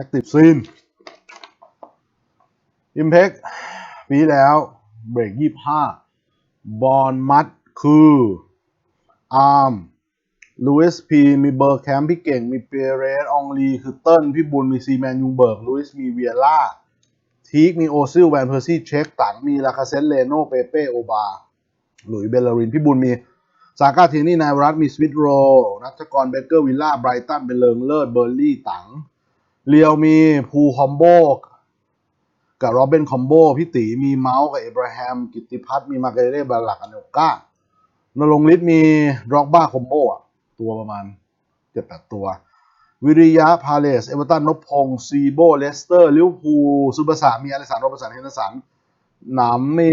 Active Scene Impact ปีที่แล้วเบรกยี่ห้าบอลมัดคืออาร์มลูอิสพีมีเบอร์แคมพี่เก่ง มีเปเรสอองลีคือเติ้ลพี่บุญ มีซีแมนยุงเบิร์กลูอิสมีเวียล่าทีกมีโอซิลแวนเพอร์ซี่เช็คตังมีลาคาเซตเลโนเปเป้โอบาหลุยเบลลารินพี่บุญมีซาก้าเทนี่นายวรัตมีสวิตโรนัทกรเบเกอร์วิลล่าไบรตันเป็นเลิงเลิศเบอร์ลี่ตัง เรียวมีภูคอมโบกับโรเบนคอมโบพี่ตีมีเมาส์กับเอบราฮัมกิติพัฒน์มีมาเกเรบาลักอเนลกานรงฤทธิ์มีร็อกบ้าคอมโบอะตัวประมาณเจ็ดแปดตัว วิริยะพาเลส เอเวอร์ตันนพพงศ์ซีโบเลสเตอร์ ลิวพูซูเปอร์สามีอลิสันโรเบร์สันเฮนร์สันหนำมี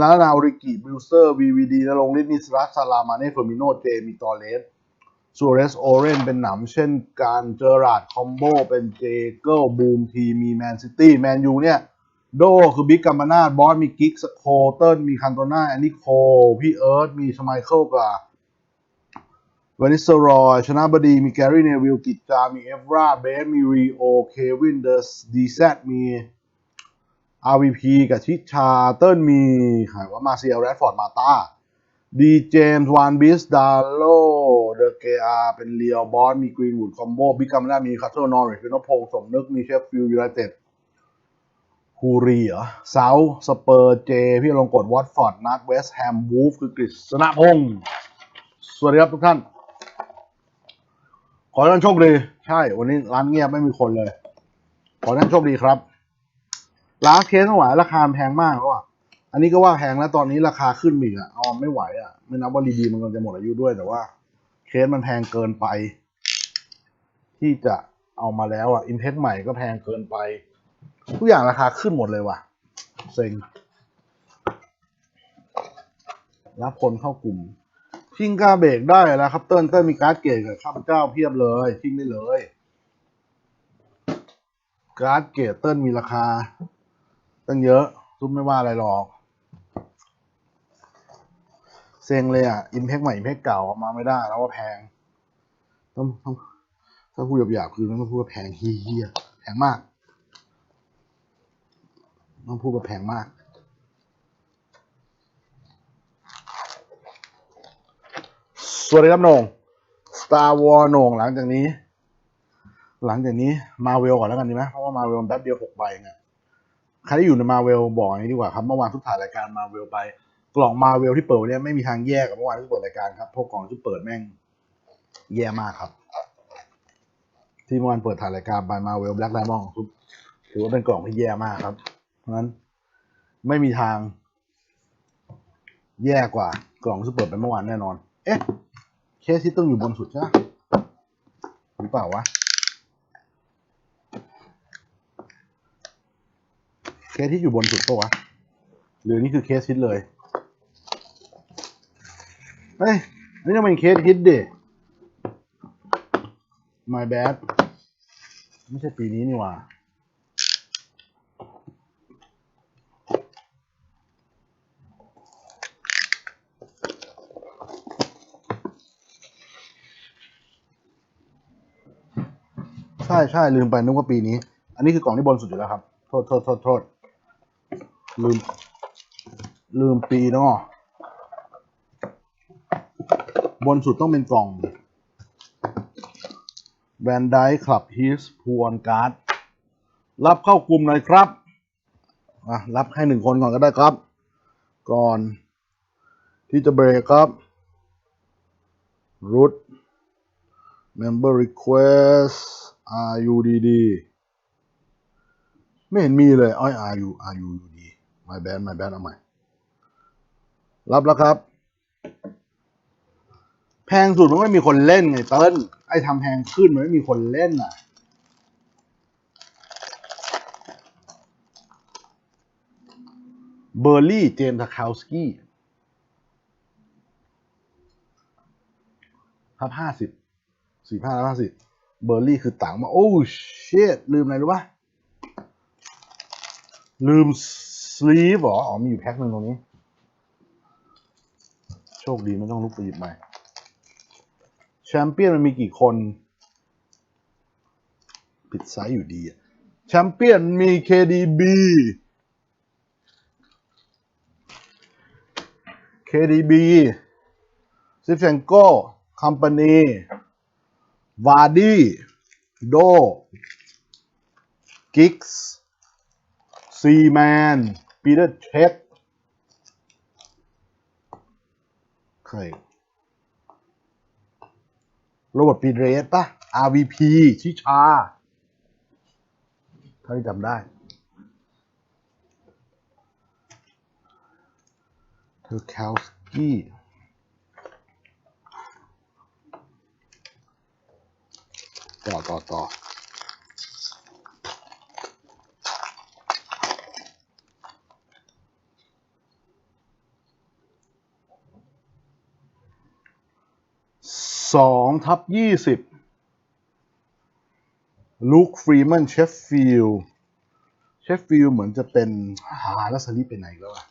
ลานาอริกิบิลเซอร์วีวีดีนรงฤทธิ์มีสรัสซาลามาเน่เฟอร์มิโนเจมีตอเลส ซูเรสโอเรนเป็นหนำเช่นการเจอราดคอมโบเป็นเจเกิลบูมทีมีแมนซิตี้แมนยูเนี่ย โดคือบิ๊กกัมมานาดบอสมีกิกสโคเติลมีคันโตนาแอนนิโค พี่เอิร์ธมีชไมเคิลกับวานิสรอยชนะบดี มีแกรี่เนวิลกิจจา มีเอฟราเบสมีรีโอ เควินเดอร์สดีแซมี RVP กับชิชาเติ้ลมีขายว่ามาเซียแรดฟอร์ด มาตา ดีเจมส์วานบิสดาโลเดอะเกอาเป็นเลียวบอสมีกรีนวูดคอมโบบิ๊กกัมนามีคัตเทอร์นอริชเป็นนพงสมนึกมีเชฟฟิลยูไนเต็ดฮูรีเหรอเซาสเปอร์เจ พี่ลงกดวอตฟอร์ดนัดเวสแฮมวูฟคือกฤษณพงศ์สวัสดีครับทุกท่าน ขอให้ท่านโชคดี ใช่ วันนี้ร้านเงียบไม่มีคนเลย ขอให้ท่านโชคดีครับลาสเคสไม่ไหวราคาแพงมากแล้วอะ อันนี้ก็ว่าแพงแล้วตอนนี้ราคาขึ้นอีกอะเอาไม่ไหวอะไม่นับว่ารีดีมันกำลังจะหมดอายุด้วยแต่ว่า เคสมันแพงเกินไป ที่จะเอามาแล้วอะอินเทคใหม่ก็แพงเกินไป ทุกอย่างราคาขึ้นหมดเลยว่ะเซ็งรับคนเข้ากลุ่มชิงกาเบรกได้แล้วครับเติ้ลเติ้ลมีการ์ดเกตกับข้าพเจ้าเพียบเลยชิงได้เลย การ์ดเกตเติ้ลมีราคา ตั้งเยอะ ซุปไม่ว่าอะไรหรอก เซ็งเลยอะอิมเพกใหม่อิมเพกเก่าเอามาไม่ได้ แล้วว่าแพง ต้องต้องถ้าพูดหยาบๆคือต้องพูดว่าแพงเฮียแพงมาก ต้องพูดว่าแพงมากสวัสดีครับนง Star War โหนงหลังจากนี้ หลังจากนี้มาเวลก่อนแล้วกันดีไหมเพราะว่ามาเวลแป๊บเดียวหกใบไงใครที่อยู่ในมาเวลบอกอย่างนี้ดีกว่าครับ เมื่อวานทุกถ่ายรายการมาเวลไป กล่องมาเวลที่เปิดวันนี้ไม่มีทางแยกกับเมื่อวานที่เปิดรายการครับเพราะกล่องที่เปิดแม่งแย่มากครับ ที่เมื่อวานเปิดถ่ายรายการไปมาเวลแบล็กไดมอนด์ถือว่าเป็นกล่องที่แย่มากครับ เพราะฉะนั้นไม่มีทาง แย่กว่ากล่องที่เปิดไปเมื่อวานแน่นอน เอ๊ะ เคสที่ต้องอยู่บนสุดใช่ไหมหรือเปล่าวะเคสที่อยู่บนสุดปะวะหรือนี่คือเคสฮิตเลย เฮ้ยนี่ต้องเป็นเคสฮิตดิ my bad ไม่ใช่ปีนี้นี่หว่าใช่ใช่ลืมไปนึกว่าปีนี้ อันนี้คือกล่องที่บนสุดอยู่แล้วครับ โทษโทษโทษโทษลืม ลืมปีเนาะ บนสุดต้องเป็นกล่องแวนไดคลับฮิสพวนการ์ดรับเข้ากลุ่มหน่อยครับอะรับให้หนึ่งคนก่อนก็ได้ครับ ก่อนที่จะเบรกครับรุด member request RUDD ไม่เห็นมีเลยอ้อย RU RUD my bad my bad เอาใหม่ รับแล้วครับ พงสุดมันไม่มีคนเล่นไงเติ้ลไอ้ทำแพงขึ้นมันไม่มีคนเล่นอะ เบอร์ลี่ เจมส์ทาคาวสกี้ครับห้าสิบสี่ห้าห้าสิบเบอร์ลี่คือต่างมา โอ้เชดลืมอะไรรู้ปะลืมสลีฟเหรอ อ๋อ มีอยู่แพ็คหนึ่งตรงนี้ โชคดีไม่ต้องลุกไปหยิบใหม่ ชมเปี้ยนมันมีกี่คน ผิดไซส์อยู่ดีอะแชมเปี้ยนมี KDB KDB ซิฟเชนโก้คัมปานีวาร์ดี้โดกิกส์ซีแมนปีเตอร์เช็คใคร โรเบิร์ตปีเรสปะ RVP ชิชาเท่าที่จำได้เธอแคลสกี้ต่อต่อต่อ สองทับยี่สิบลูคฟรีแมนเชฟฟิลด์เชฟฟิลด์เหมือนจะเป็นหาล้วสลิปไปไหนแล้วอะ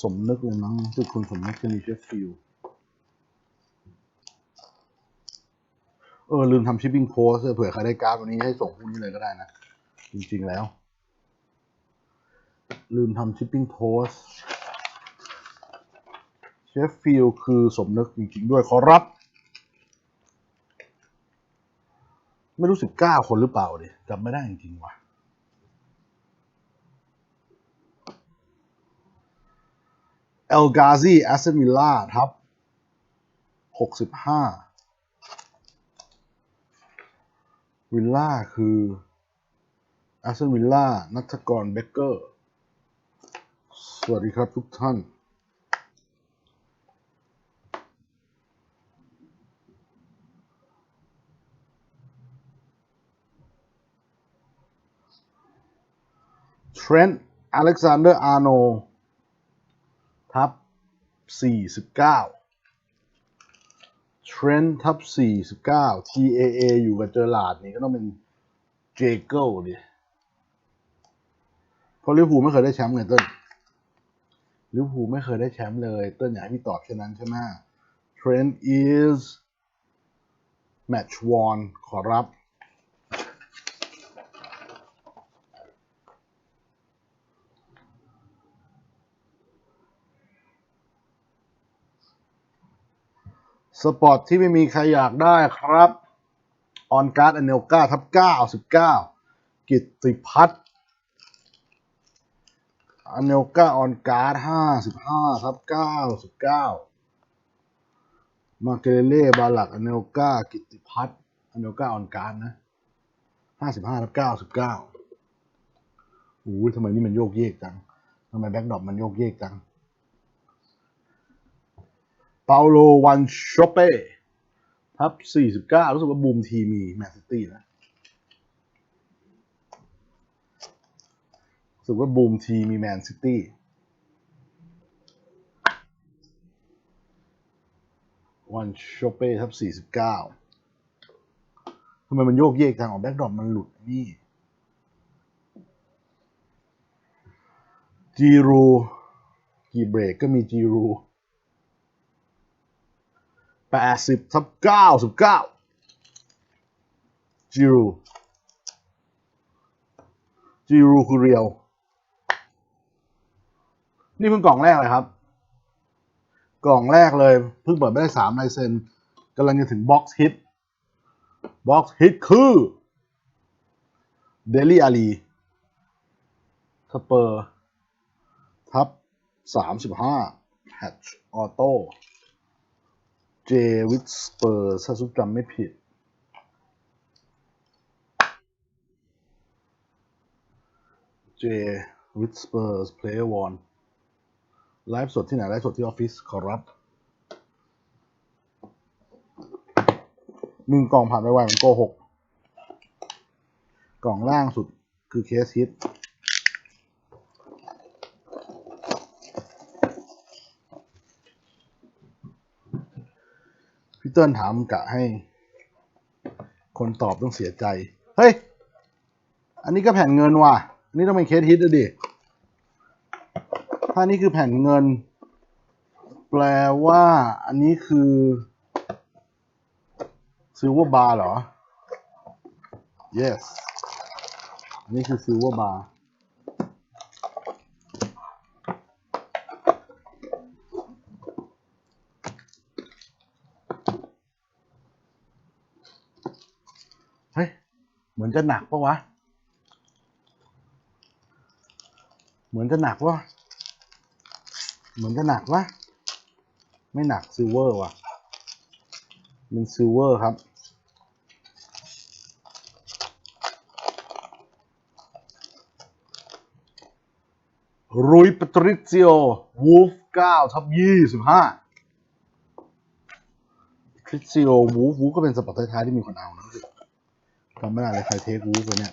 สมนึกเลยมั้งคือคุณสมนึกจะมีเชฟฟิลด์เออ ลืมทำชิปปิ้งโพสเผื่อใครได้การ์ดวันนี้ให้ส่งพรุ่งนี้เลยก็ได้นะ จริง ๆ แล้ว ลืมทำชิปปิ้งโพส ชฟฟิลด์คือสมนึกจริง ๆ ด้วยขอรับ ไม่รู้สิบเก้าคนหรือเปล่าดิจำไม่ได้จริง ๆ ว่ะเอลกาซีแอสเซนวิลล่าทับหกสิบห้าวิลล่าคือแอสเซนวิลล่านัทกรเบเกอร์ สวัสดีครับทุกท่าน เทรนต์อเล็กซานเดอร์อาร์โนทับ49เทรนต์ทับ49 TAA อยู่กับเจอร์ลาดนี่ก็ต้องเป็นเจเกิลดิเพราะลิเวอร์พูลไม่เคยได้แชมป์ไงเต้นลิเวอร์พูลไม่เคยได้แชมป์เลย เต้นอยากให้พี่ตอบแค่นนั้นใช่ไหม Trent is match won ขอรับ สปอร์ตที่ไม่มีใครอยากได้ครับ ออนการ์ดอเนลกาทับ99กิตติพัฒน์อเนลกาออนการ์ด55ทับ99มาเกเรเล่บาลักอเนลกากิตติพัฒน์อเนลกาออนการ์ดนะ55ทับ99โอ้ทำไมนี่มันโยกเยกจังทำไมแบ็กดรอปมันโยกเยกจัง เปาโลวันโชเป้ทับ49 รู้สึกว่าบูมทีมีแมนซิตี้นะรู้สึกว่าบูมทีมีแมนซิตี้วันโชเป้ทับ49ทำไมมันโยกเยกทางออกแบ็กดรอปมันหลุดนี่จีรู กี่เบรกก็มีจีรู แปดสิบทับเก้าสิบเก้าจิรูจิรูคือเรียว นี่เพิ่งกล่องแรกเลยครับ กล่องแรกเลย เพิ่งเปิดไม่ได้สามลายเซ็นกำลังจะถึงบ็อกซ์ฮิตบ็อกซ์ฮิตคือเดลี่อาลีสเปอร์ ทับสามสิบห้าแฮตช์ออโต้ เจวิสเปอร์ถ้าซุจำไม่ผิด เจวิสเปอร์เพลย์วอนไลฟ์สดที่ไหน ไลฟ์สดที่ออฟฟิศขอรับมึงกล่องผ่านไปไวมันโกหก กล่องล่างสุดคือเคสฮิต เติ้ลถามกะให้ คนตอบต้องเสียใจ เฮ้ย อันนี้ก็แผ่นเงินว่ะ อันนี้ต้องเป็นเคสฮิตดิ ถ้านี่คือแผ่นเงิน แปลว่า อันนี้คือซิลเวอร์บาร์เหรอ yes อันนี่คือซิลเวอร์บาร์ เฮ้ย เหมือนจะหนักปะวะ เหมือนจะหนักวะเหมือนจะหนักวะไม่หนักซิลเวอร์ว่ะเป็นซิลเวอร์ครับรุยปตริซิโอวูฟ9ทับ25ทริซิโอวูฟวูฟก็เป็นสปอร์ตท้ายที่มีคนเอานะสิ จำไม่ได้เลยใครเทควูฟไปเนี่ย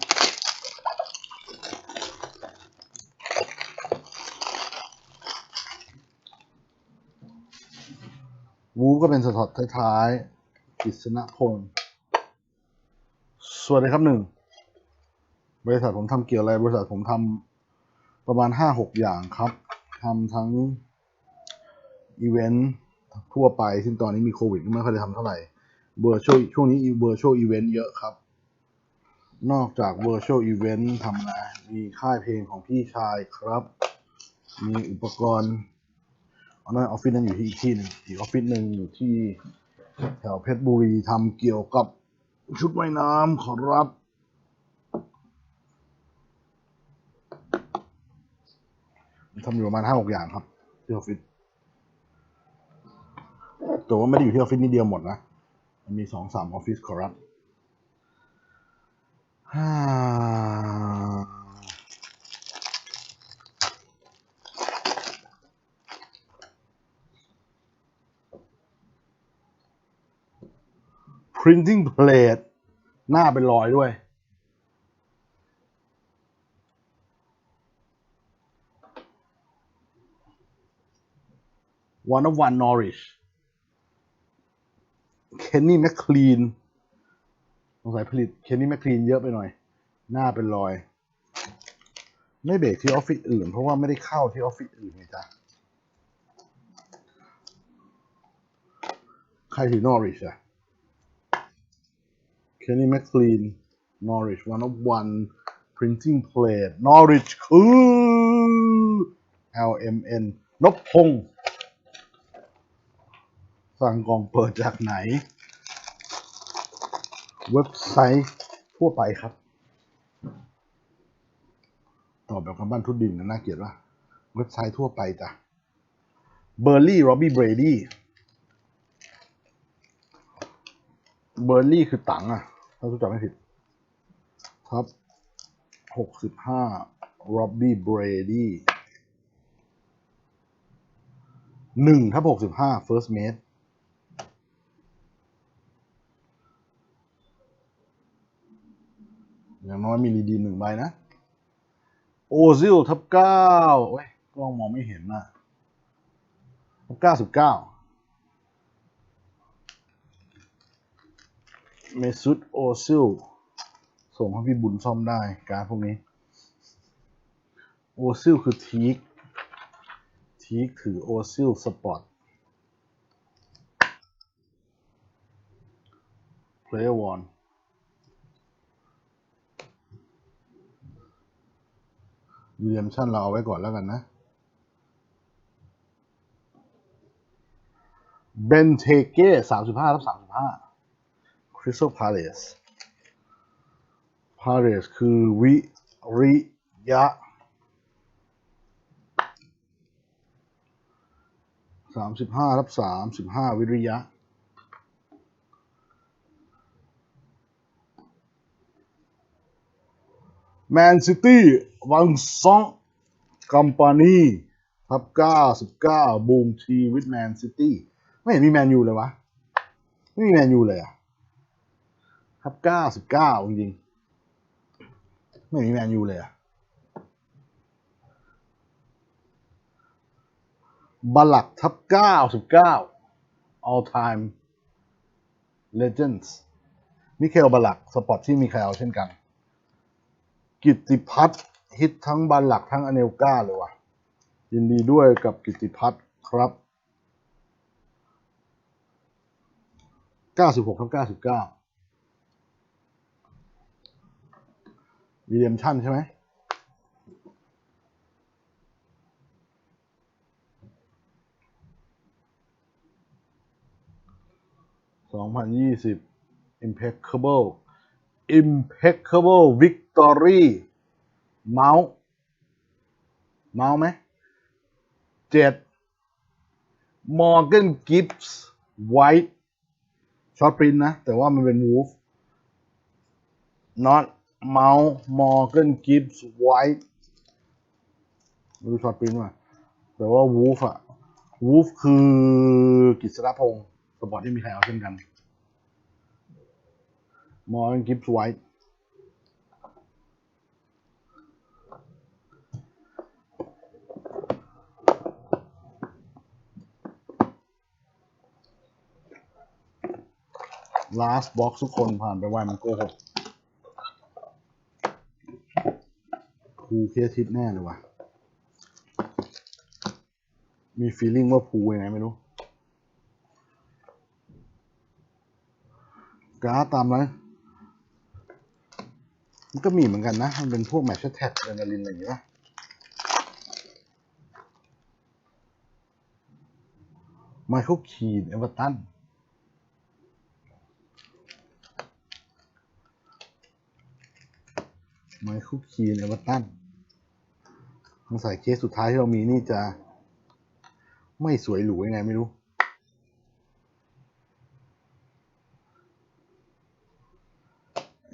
วูก็เป็นสปอร์ตท้ายๆกิษณพงศ์สวัสดีครับหนึ่ง บริษัทผมทำเกี่ยวอะไร บริษัทผมทำประมาณห้าหกอย่างครับทำทั้งอีเวนต์ทั่วไป ซึ่งตอนนี้มีโควิดไม่ค่อยได้ทำเท่าไหร่เบอร์ช่วช่วงนี้เบอร์ช่วอีเวนต์เยอะครับ นอกจาก Virtual Event ทำนะมีค่ายเพลงของพี่ชายครับ มีอุปกรณ์อันนั้นออฟฟิศนั้นอยู่ที่อีกที่นึงอีกออฟฟิศหนึ่งอยู่ที่แถวเพชรบุรีทำเกี่ยวกับชุดว่ายน้ำขอรับ ทำอยู่ประมาณห้าหกอย่างครับที่ออฟฟิศแต่ว่าไม่ได้อยู่ที่ออฟฟิศนี้เดียวหมดนะมันมีสองสามออฟฟิศขอรับ ฮ่า printing plate หน้าเป็นรอยด้วย one of one Norwich เคนนี่แมคคลีน สงสัยผลิตเคนนี่แมคคลีนเยอะไปหน่อย หน้าเป็นรอย ไม่เบรกที่ออฟฟิศอื่น เพราะว่าไม่ได้เข้าที่ออฟฟิศอื่นไงจ๊ะใครถือนอริชอะเคนนี่แมคคลีนนอริช one of one printing plate นอริชคือ LMN นพพงสั่งกล่องเปิดจากไหน เว็บไซต์ทั่วไปครับ ตอบแบบคำบ้านทุดดินนะน่าเกลียดว่าเว็บไซต์ทั่วไปจ้ะเบอร์รี่ r อบบี้เบรดี้เบอร์รี่คือตังอะถ้าทุกจำไม่ผิดครับหกสิบห้า r อบบี้เบรดี้หนึ่งทับหกสิบห้า first mate อย่างน้อยมีดีดีหนึ่งใบนะ โอซิลทับเก้าโอ้ยกล้องมองไม่เห็นนะทับเก้าสิบเก้าเมซุดโอซิลส่งให้พี่บุญซ่อมได้การพวกนี้ โอซิลคือทีกทีกถือโอซิลสปอร์ตเพ ลย์วอนรีเดมชั่นเราเอาไว้ก่อนแล้วกันนะเบนเทเก้สามสิบห้าทับสามสิบห้าคริสตัลพาเลสพาเลสคือวิริยะสามสิบห้าทับสามสิบห้าวิริยะ แมนซิตี้วังซองกัมปานีทับเก้าสิบเก้าบูมทีวิทแมนซิตี้ไม่เห็นมีแมนยูเลยวะ ไม่มีแมนยูเลยอะทับเก้าสิบเก้าจริงๆไม่มีแมนยูเลยอะบาลักทับเก้าสิบเก้า all time legends มิเคลบาลักสปอร์ตที่มีใครเอาเช่นกัน กิติพัฒน์ฮิตทั้งบันหลักทั้งอเนลกาเลยว่ะ ยินดีด้วยกับกิติพัฒน์ครับเก้าสิบหกทับเก้าสิบเก้าวีเดียมชั่นใช่ไหมสองพันยี่สิบ impeccable impeccable victory เมาส์เมาส์ไหมเจ็ด Morgan Gibbs White ช็อตปรินนะ แต่ว่ามันเป็น Wolf not เมาส์ Morgan Gibbs White ไม่รู้ช็อตปรินว่ะแต่ว่า Wolf อะ Wolf คือกฤษณพงศ์สปอร์ตที่มีใครเอาเช่นกัน Morgan Gibbs White ลาสบ็อกทุกคนผ่านไปไวมันโกหกภูเคสทิศแน่เลยว่ะ มีฟีลลิ่งว่าภูยังไงไม่รู้การ์ดตามเลย มันก็มีเหมือนกันนะ มันเป็นพวกแมชแท็กเดนาลินอะไรอย่างเงี้ยไมเคิลคีนเอเวอร์ตันไมเคิลคีนเอเวอร์ตันมันใส่เคสสุดท้ายที่เรามีนี่จะ ไม่สวยหรูยังไงไม่รู้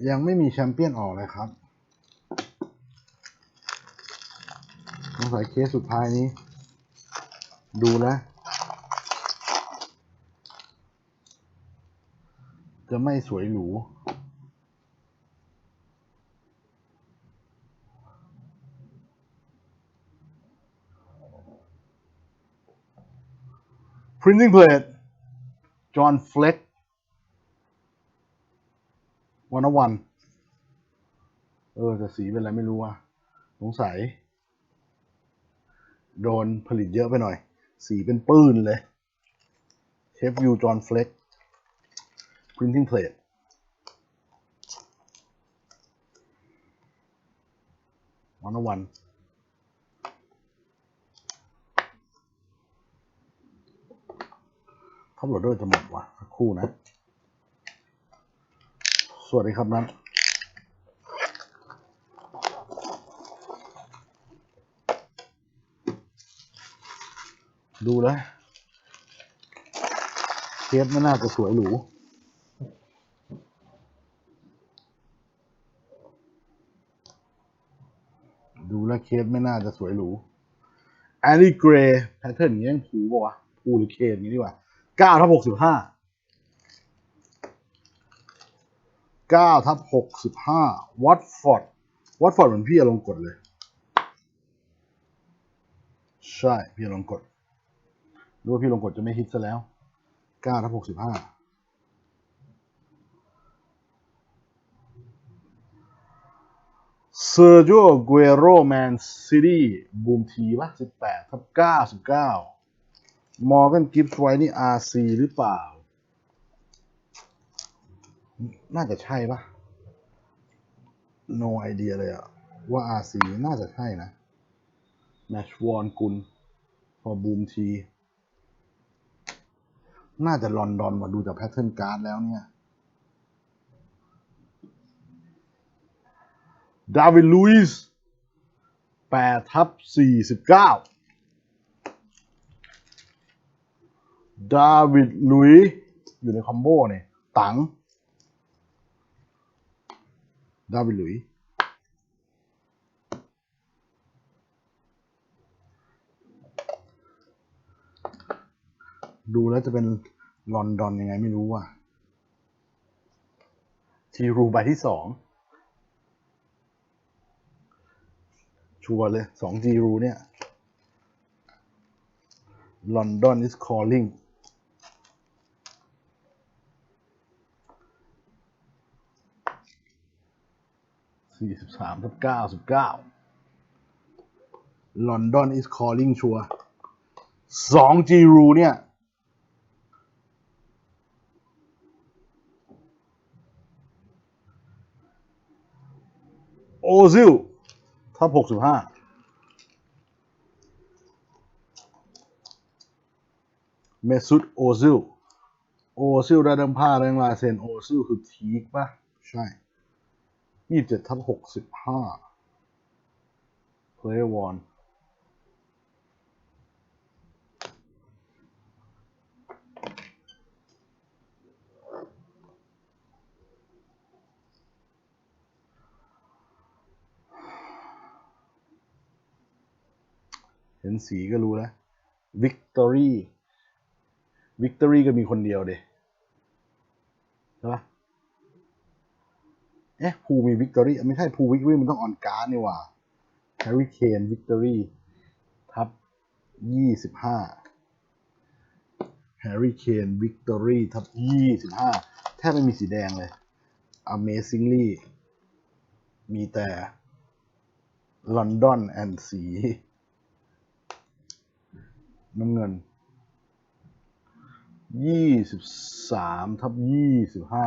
ยังไม่มีแชมเปี้ยนออกเลยครับต้องใส่เคสสุดท้ายนี้ ดูแลจะไม่สวยหรู printing plate John Fleck วันวัน เออแต่สีเป็นอะไรไม่รู้อะสงสัย โดนผลิตเยอะไปหน่อย สีเป็นปื้นเลยเชฟยูจอห์นเฟล็ก printing plate วันวันท็อปโหลดดอร์จะหมดว่ะสักครู่นะ สวัสดีครับนัทดูแล้วเคสไม่น่าจะสวยหรูดูแล้วเคสไม่น่าจะสวยหรูแอรีเกรย์แพทเทิร์นอย่างนี้ยังผูป่าวะผูหรือเคสนี้ดีกว่าเก้าทับหกสิบห้า เก้าทับหกสิบห้าวัตฟอร์ดวัตฟอร์ดเหมือนพี่อลงกดเลย ใช่ พี่อลงกดรู้ว่าพี่ลงกดจะไม่ฮิตซะแล้วเก้าทับหกสิบห้าเซอร์โจเกโรแมนซิตี้บูมทีป่ะสิบแปดทับเก้าสิบเก้ามอร์กันกิฟส์ไว้นี่อาร์ซีหรือเปล่า น่าจะใช่ป่ะ no idea เลยอะว่า RC น่าจะใช่นะ Match w o n กุล for Boom T น่าจะลอนดอนมาดูจากแพทเทิร์นการ์ดแล้วเนี่ย ดาวิดลุยส์8ทับ49ดาวิดลุยส์อยู่ในคอมโบเนี่ย ตัง ดาวิดลุยส์ดูแล้วจะเป็นลอนดอนยังไงไม่รู้ว่ะทีรูใบที่สองชัวร์เลยสองจีรูเนี่ย London is calling สี่สิบสามทับเก้าสิบเก้าลอนดอน is calling ชัวสอง Gru เนี่ย โอซิลทับหกสิบห้าเมสุดโอซิล โอซิลไดดมผ้าเรีด้ลายเซ็นโอซิลคือทีกปะใช่ ยี่สิบเจ็ดทับหกสิบห้าเพลย์วอนเห็นสีก็รู้แล้ววิกตอรี่วิกตอรี่ก็มีคนเดียวเดใช่ปะ เอ๊ะภูมีวิกตอรี่ไม่ใช่ภูวิกตอรี่มันต้องออนการ์ดนี่หว่าแฮร์รี่เคนวิกตอรี่ทับยี่สิบห้าแฮร์รี่เคนวิกตอรี่ทับยี่สิบห้าแทบไม่มีสีแดงเลย Amazingly มีแต่ลอนดอนแอนสี น้ำเงินยี่สิบสามทับยี่สิบห้า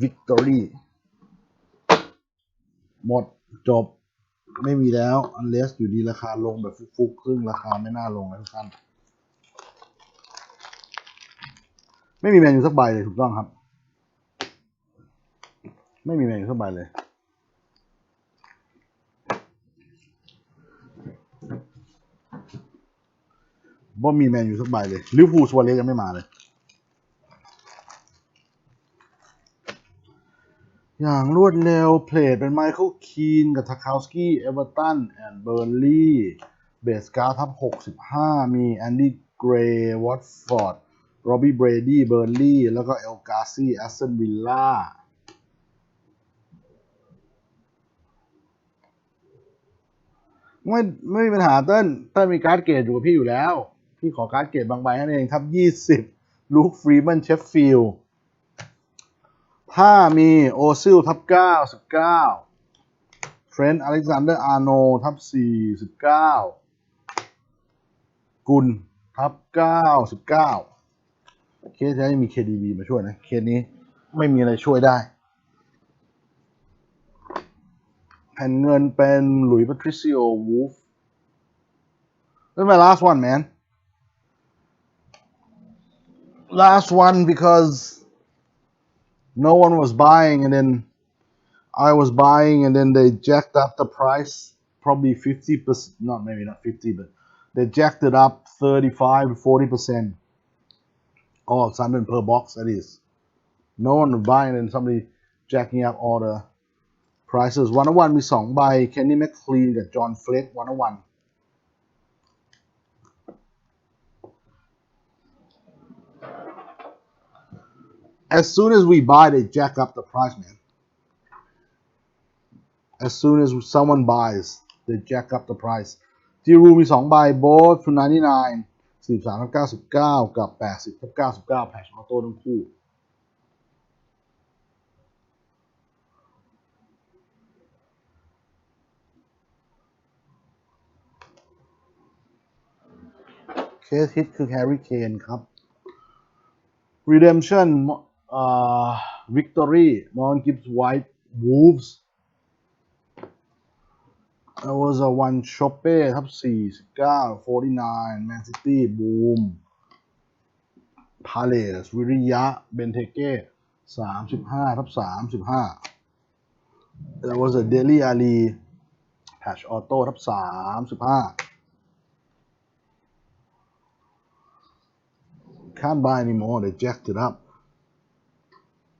Victory หมดจบไม่มีแล้ว unless อยู่ดีราคาลงแบบฟุกๆ ซึ่งราคาไม่น่าลงนะทุกท่าน ไม่มีแมนยูสักใบเลยถูกต้องครับ ไม่มีแมนยูสักใบเลยว่ามีแมนยูสักใบเลยลิเวอร์พูลสวอเรสยังไม่มาเลย อย่างรวดเร็วเพลทเป็นไมเคิลคีนกับทาคาวสกี้เอเวอร์ตันแอนด์เบอร์ลีย์เบสการ์ทับ65 มีแอนดี้เกรย์วอตฟอร์ดโรบี้เบรดี้เบอร์ลีย์แล้วก็เอลกาซี่แอสตันวิลล่าไม่ไม่มีปัญหาเต้นเต้นมีการ์ดเกรดอยู่กับพี่อยู่แล้ว พี่ขอการ์ดเกรดบางใบนั่นเองทับ 20 ลูคฟรีแมนเชฟฟิลด์ ถ้ามีโอซิลทับเก้าสิบเก้าเทรนต์อเล็กซานเดอร์อาร์โนทับสี่สิบเก้ากุลทับเก้าสิบเก้าเคสนี้มี KDB มาช่วยนะ เคสนี้ไม่มีอะไรช่วยได้ แผ่นเงินเป็นหลุยส์ p าทริซิโอวูฟ That's my last one man last one because no one was buying, and then I was buying, and then they jacked up the price probably 50%, not maybe not 50, but they jacked it up 35, 40%. Oh, something per box, that is. No one was buying, and somebody jacking up all the prices. 101 song by Kenny McLean กับ John Flake 101 as soon as we buy, they jack up the price, man. As soon as someone buys, they jack up the price. จีรูมีสองใบโบสทูนานี่นายสี่สามเก้าสิบเก้ากับแปดสิบเก้าสิบเก้าแพชออโต้ทั้งคู่ เคสฮิตคือแฮร์รี่เคนครับ Redemption เอ่อ Victory Mon Gibbs White Wolves There was a one Choppe ทับ49 49 Man City Boom Palace วิริยะ เบนเทเก้35ทับ35 There was a Daily Ali Patch Auto ทับ35 can't buy anymore they jacked it up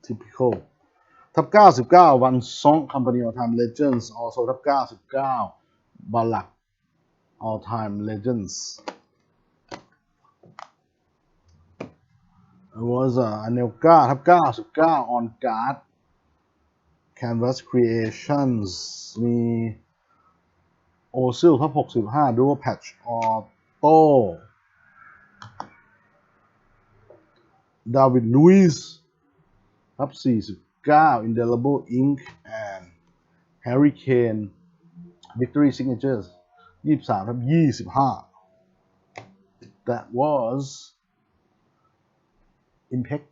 typical ทับ99 One Song Company All Time Legends also ทับ99บาลัก All Time Legends it was a Anelka ทับ99 On Guard Canvas Creations มีโอซิลทับ65 Dual Patch Auto ดาวิดลุยส์ ทับ49 Indelible Ink and Harry Kane Victory Signatures 23ทับ25 That was Impact